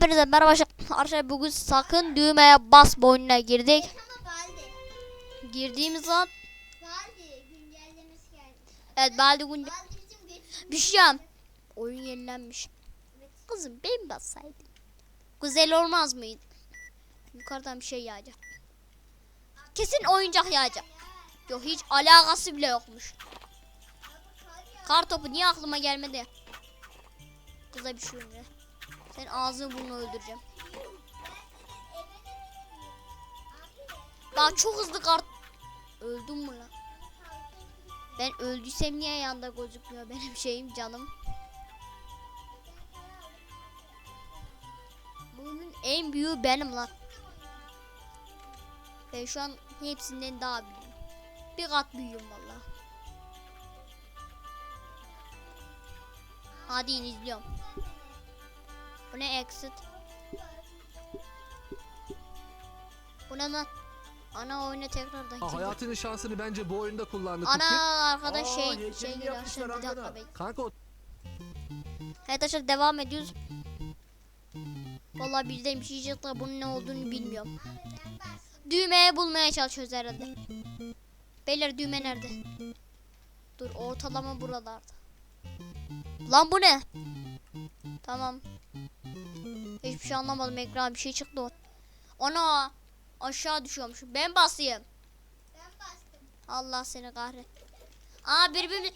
Hepinize merhaba arkadaşlar. Bugün sakın düğmeye bas boyununa girdik. Girdiğimiz zaman Baldi güncellemesi geldi. evet Baldi gün Baldi bizim geçtiğimiz bir şey yap- Oyun yenilenmiş. Kızım ben bassaydım. Güzel olmaz mıydı? Yukarıdan bir şey yağacak. Kesin oyuncak yağacak. Yok hiç alakası bile yokmuş. Kar topu niye aklıma gelmedi? Kıza bir şey olmuyor. Sen ağzını burnunu öldüreceğim. Bak çok hızlı kart. Öldüm mü lan? Ben öldüysem niye yanda gözükmüyor benim şeyim canım? Bunun en büyüğü benim lan. Ben şu an hepsinden daha büyüğüm. Bir kat büyüğüm valla. Hadi in izliyorum. Bu ne exit? Bu ne lan? Ana oyuna tekrardan girdim. hayatının şansını bence bu oyunda kullandı. Ana arkada Aa, şey şey geliyor. Şimdi bir dakika bekle. Kanka o Evet arkadaşlar devam ediyoruz. Vallahi bir şey çıktı bunun ne olduğunu bilmiyorum. Düğmeye bulmaya çalışıyoruz herhalde. Beyler düğme nerede? Dur ortalama buralarda. Lan bu ne? Tamam. Hiçbir şey anlamadım ekran bir şey çıktı o. Ana aşağı düşüyormuş. Ben basayım. Ben bastım. Allah seni kahret. Aa birbirimiz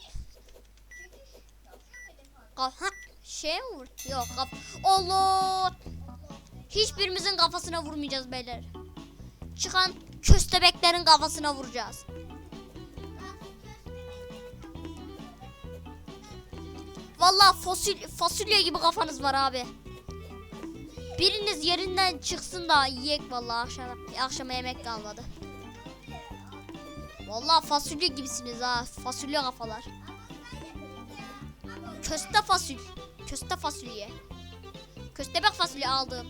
Kaf ha, şey mi vur? Yok kaf. Allah! Hiçbirimizin kafasına vurmayacağız beyler. Çıkan köstebeklerin kafasına vuracağız. Vallahi fosil fasulye gibi kafanız var abi. Biriniz yerinden çıksın da yiyek vallahi akşama, akşama yemek kalmadı. Vallahi fasulye gibisiniz ha. Fasulye kafalar. Köste fasulye. Köste fasulye. Köstebek fasulye aldım.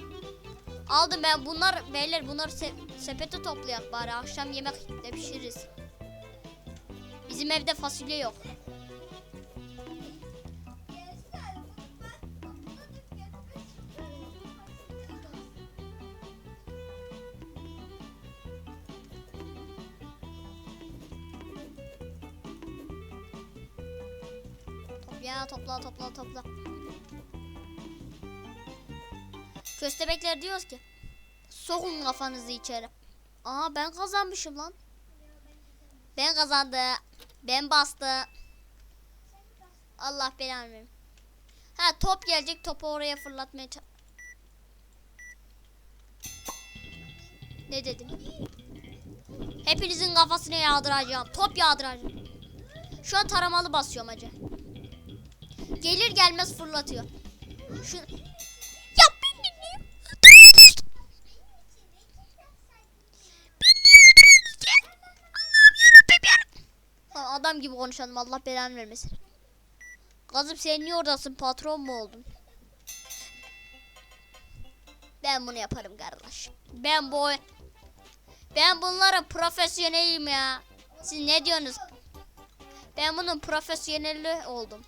Aldım ben bunlar beyler bunları se- sepete toplayak bari akşam yemek de pişiririz. Bizim evde fasulye yok. Ya topla topla topla. Köstebekler diyoruz ki sokun kafanızı içeri. Aa ben kazanmışım lan. Ben kazandım. Ben bastı. Allah belanı versin. Ha top gelecek topu oraya fırlatmaya Ne dedim? Hepinizin kafasına yağdıracağım. Top yağdıracağım. Şu an taramalı basıyorum acı. Gelir gelmez fırlatıyor. Şu Ya ben dinleyeyim. Lan Adam gibi konuşalım Allah belanı vermesin. Kazım sen niye oradasın patron mu oldun? Ben bunu yaparım kardeş. Ben bu Ben bunların profesyonelim ya. Siz ne diyorsunuz? Ben bunun profesyoneli oldum.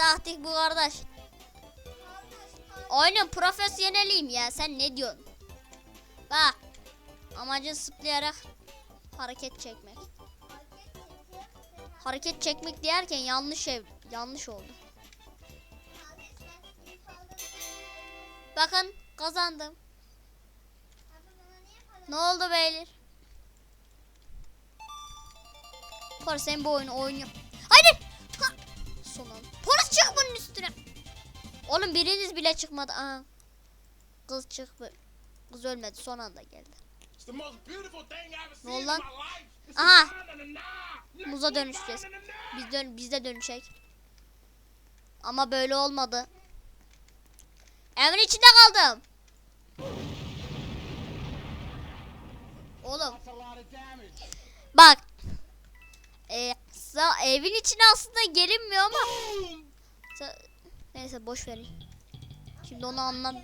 Taktik bu kardeş. Oyunun profesyoneliyim ya sen ne diyorsun? Bak amacın zıplayarak hareket çekmek. Hareket çekmek derken yanlış ev yanlış oldu. Bakın kazandım. Ne oldu beyler? Polis sen bu oyunu oynuyor. Haydi. Ha. Polis çık bunun üstüne. Oğlum biriniz bile çıkmadı. Aa. Kız çıktı. Kız ölmedi son anda geldi. Ne oldu lan? Aha. Muza dönüşeceğiz. Biz dön biz de dönüşecek. Ama böyle olmadı. Evin içinde kaldım. Oğlum bak. Ee, evin içine aslında gelinmiyor ama. Sa- Neyse boş verin. Şimdi onu anlam.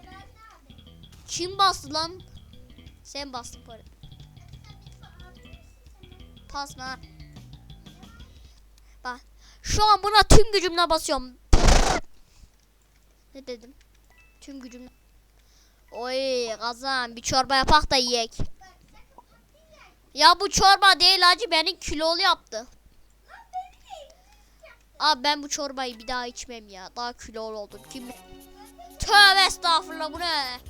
Kim bastı lan? Sen bastın para. Pasma. Şu an buna tüm gücümle basıyorum. Ne dedim? Tüm gücümle. Oy kazan bir çorba yapak da yiyek. Ya bu çorba değil hacı beni kilolu yaptı. Abi ben bu çorbayı bir daha içmem ya. Daha kilolu oldum. Kim? Tövbe estağfurullah bu ne?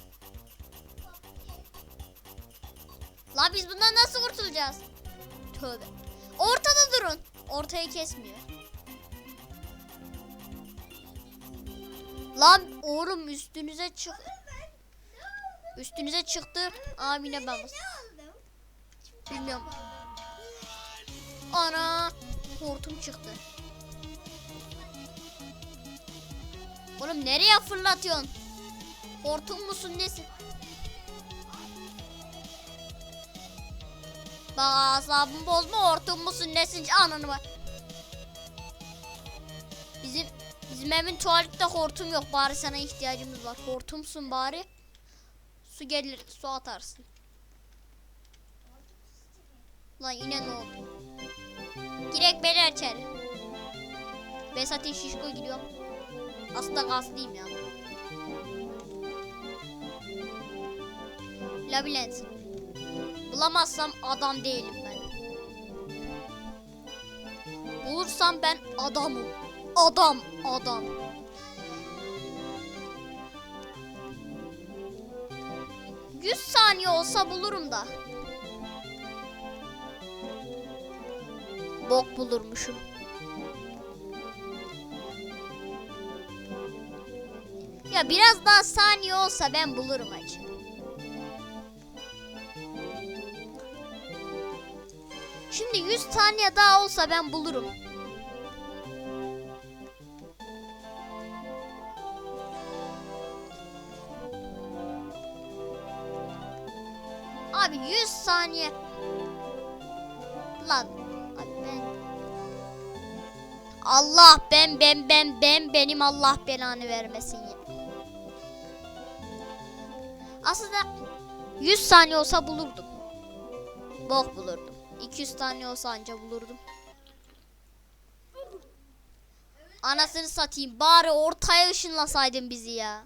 La biz bundan nasıl kurtulacağız? Tövbe. Ortada durun. Ortayı kesmiyor. Lan oğlum üstünüze çık. Üstünüze çıktı. Amine ben bas- Bilmiyorum. Ana. Hortum çıktı. Oğlum nereye fırlatıyorsun? Hortum musun nesin? Bak asabımı bozma hortum musun nesin ananı bak. Bizim bizim evin tuvalette hortum yok bari sana ihtiyacımız var. Hortumsun bari. Su gelir su atarsın. Lan yine ne oldu? Girek beni içeri. Ben zaten şişko gidiyorum. Aslında kaslıyım ya. Labirent. Bulamazsam adam değilim ben. Bulursam ben adamım. Adam, adam. Yüz saniye olsa bulurum da. Bok bulurmuşum. Ya biraz daha saniye olsa ben bulurum acı. Şimdi 100 saniye daha olsa ben bulurum. Abi 100 saniye. Lan abi ben Allah ben ben ben ben benim Allah belanı vermesin ya. Aslında 100 saniye olsa bulurdum. Bok bulurdum. 200 tane olsa anca bulurdum. Anasını satayım. Bari ortaya ışınlasaydın bizi ya.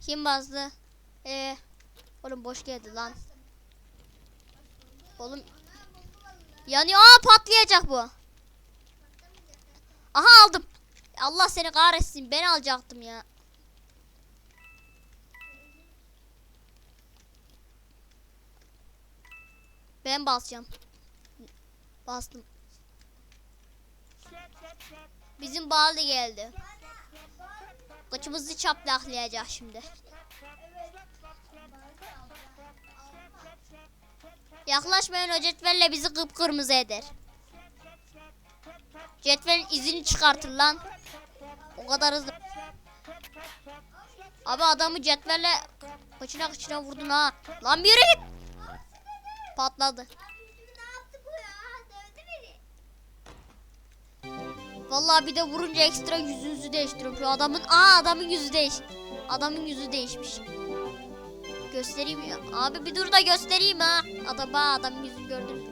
Kim bastı? Ee, oğlum boş geldi lan. Oğlum yanıyor. Aa patlayacak bu. Aha aldım. Allah seni kahretsin. Ben alacaktım ya. Ben basacağım. Bastım. Bizim Baldi geldi. Kıçımızı çaplaklayacak şimdi. Yaklaşmayın o cetvelle bizi kıpkırmızı eder. Cetvelin izini çıkartır lan. O kadar hızlı. Abi adamı cetvelle kıçına kıçına vurdun ha. Lan bir yürü git. Patladı. Vallahi bir de vurunca ekstra yüzünüzü değiştiriyorum. Şu adamın aa adamın yüzü değiş. Adamın yüzü değişmiş. Göstereyim ya. Abi bir dur da göstereyim ha. Adam ha adamın yüzünü gördün mü?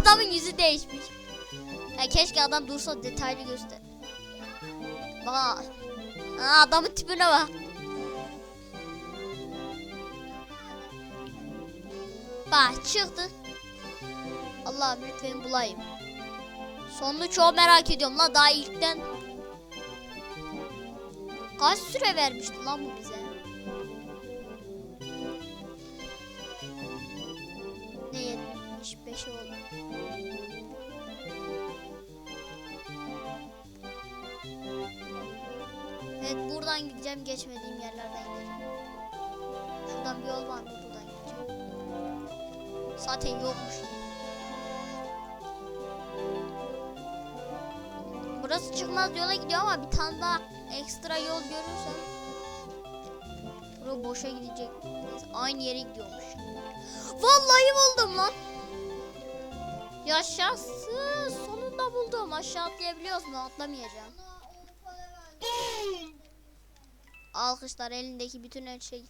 Adamın yüzü değişmiş. Ya keşke adam dursa detaylı göster. Bak. Aa, adamın tipine bak. Bak çıktı. Allah'ım lütfen bulayım. Sonunu çok merak ediyorum la daha ilkten. Kaç süre vermişti lan bu bize? Ne 75 oldu. Evet buradan gideceğim geçmediğim yerlerden gideceğim. Şuradan bir yol var mı buradan gideceğim. Zaten yokmuş. Burası çıkmaz yola gidiyor ama bir tane daha ekstra yol görürsem Bura boşa gidecek. Neyse, aynı yere gidiyormuş. Vallahi buldum lan. Yaşasın. Sonunda buldum. Aşağı atlayabiliyoruz mu? Atlamayacağım. Alkışlar elindeki bütün her şey.